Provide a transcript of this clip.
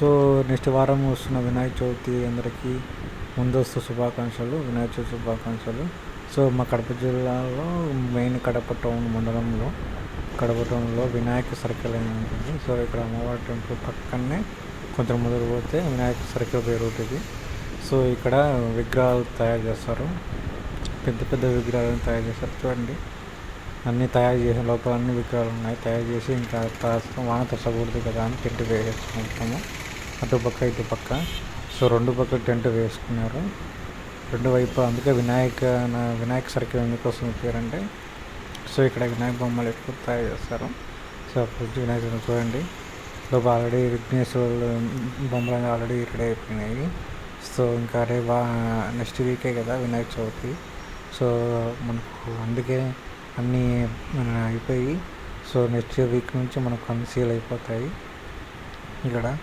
So next వారం వస్తున్న వినాయక చవితి అందరికీ ముందస్తు శుభాకాంక్షలు వినాయక చవితి శుభాకాంక్షలు. సో మా కడప జిల్లాలో మెయిన్ కడప టౌన్ మండలంలో కడప టౌన్లో వినాయక సర్కిల్ అని ఉంటుంది. సో ఇక్కడ అమ్మవారి టెంపుల్ పక్కనే కొంచెం మొదలు పోతే వినాయక సర్కిల్ పేరు ఉంటుంది సో ఇక్కడ విగ్రహాలు తయారు చేస్తారు. పెద్ద పెద్ద విగ్రహాలను తయారు చేస్తారు. చూడండి. అన్నీ తయారు చేసిన లోపల అన్ని విగ్రహాలు ఉన్నాయి. తయారు చేసి ఇంకా వాన తచ్చకూడదు కదా అని పెట్టి వేసుకుంటాము అటుపక్క ఇటు పక్క. సో రెండు పక్క టెంట్ వేసుకున్నారు. రెండు వైపు అందుకే వినాయక నా- వినాయక సర్కిల్ ఎందుకోసం పేరంటే సో ఇక్కడ వినాయక బొమ్మలు ఎక్కువ తయారు చేస్తారు. సో ఫ్రిడ్జ్ వినాయక చవితి చూడండి. లోపల ఆల్రెడీ విఘ్నేశ్వరులు బొమ్మలు ఆల్రెడీ రెడీ అయిపోయినాయి. సో ఇంకా రేపు నెక్స్ట్ వీకే కదా వినాయక చవితి. సో మనకు అందుకే అన్నీ అయిపోయి. సో నెక్స్ట్ వీక్ నుంచి మనకు అన్ని సీల్ అయిపోతాయి. ఇక్కడ.